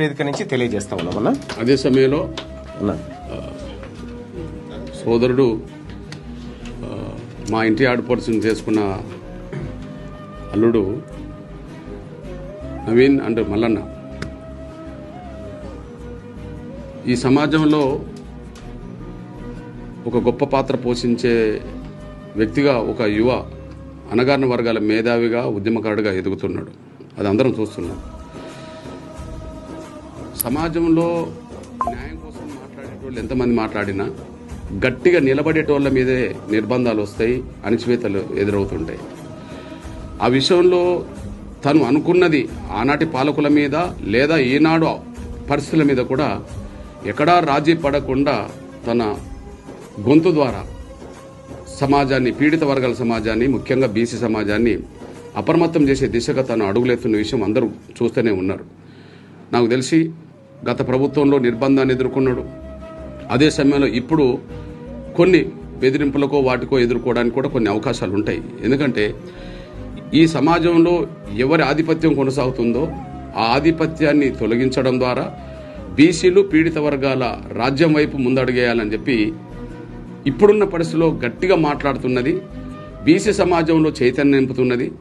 వేదిక నుంచి తెలియజేస్తా ఉన్నాం అన్న. అదే సమయంలో సోదరుడు మా ఇంటి ఆడపడుచుని చేసుకున్న అల్లుడు నవీన్ అండ్ మల్లన్న. ఈ సమాజంలో ఒక గొప్ప పాత్ర పోషించే వ్యక్తిగా ఒక యువ అనగారిన వర్గాల మేధావిగా ఉద్యమకారుడిగా ఎదుగుతున్నాడు. అది అందరం చూస్తున్నాం. సమాజంలో న్యాయం కోసం మాట్లాడేటోళ్ళు ఎంతమంది మాట్లాడినా గట్టిగా నిలబడేటోళ్ళ మీదే నిర్బంధాలు వస్తాయి అణచివేతలు ఎదురవుతుంటాయి. ఆ విషయంలో తను అనుకున్నది ఆనాటి పాలకుల మీద లేదా ఈనాడు పరిస్థితుల మీద కూడా ఎక్కడా రాజీ పడకుండా తన గొంతు ద్వారా సమాజాన్ని పీడిత వర్గాల సమాజాన్ని ముఖ్యంగా బీసీ సమాజాన్ని అప్రమత్తం చేసే దిశగా తను అడుగులేస్తున్న విషయం అందరూ చూస్తూనే ఉన్నారు. నాకు తెలిసి గత ప్రభుత్వంలో నిర్బంధాన్ని ఎదుర్కొన్నాడు. అదే సమయంలో ఇప్పుడు కొన్ని బెదిరింపులకో వాటికో ఎదుర్కోవడానికి కూడా కొన్ని అవకాశాలు ఉంటాయి. ఎందుకంటే ఈ సమాజంలో ఎవరి ఆధిపత్యం కొనసాగుతుందో ఆ ఆధిపత్యాన్ని తొలగించడం ద్వారా బీసీలు పీడిత వర్గాల రాజ్యం వైపు ముందడుగేయాలని చెప్పి ఇప్పుడున్న పరిస్థితిలో గట్టిగా మాట్లాడుతున్నది. బీసీ సమాజంలో చైతన్యం నింపుతున్నది.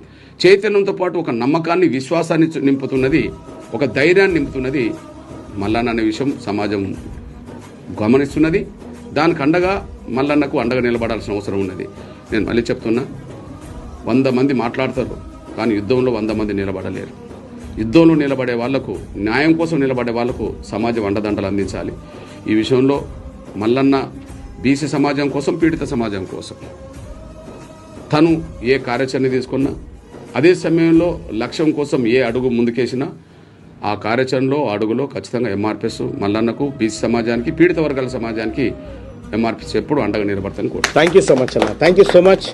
చైతన్యంతో పాటు ఒక నమ్మకాన్ని విశ్వాసాన్ని నింపుతున్నది. ఒక ధైర్యాన్ని నింపుతున్నది మల్లన్న అనే విషయం సమాజం గమనిస్తున్నది. దానికి అండగా మల్లన్నకు అండగా నిలబడాల్సిన అవసరం ఉన్నది. నేను మళ్ళీ చెప్తున్నా వంద మంది మాట్లాడతారు కానీ యుద్ధంలో వంద మంది నిలబడలేరు. యుద్ధంలో నిలబడే వాళ్ళకు న్యాయం కోసం నిలబడే వాళ్ళకు సమాజం అండదండలు అందించాలి. ఈ విషయంలో మల్లన్న బీసీ సమాజం కోసం పీడిత సమాజం కోసం. తను ఏ కార్యాచరణ తీసుకున్నా అదే సమయంలో లక్ష్యం కోసం ఏ అడుగు ముందుకేసినా ఆ కార్యాచరణలో అడుగులో ఖచ్చితంగా ఎంఆర్పిఎస్ మల్లన్నకు బీసీ సమాజానికి పీడిత వర్గాల సమాజానికి ఎంఆర్పిఎస్ ఎప్పుడు అండగా నిలబడతాను కోరు థ్యాంక్ యూ సో మచ్ అన్న. Thank you so much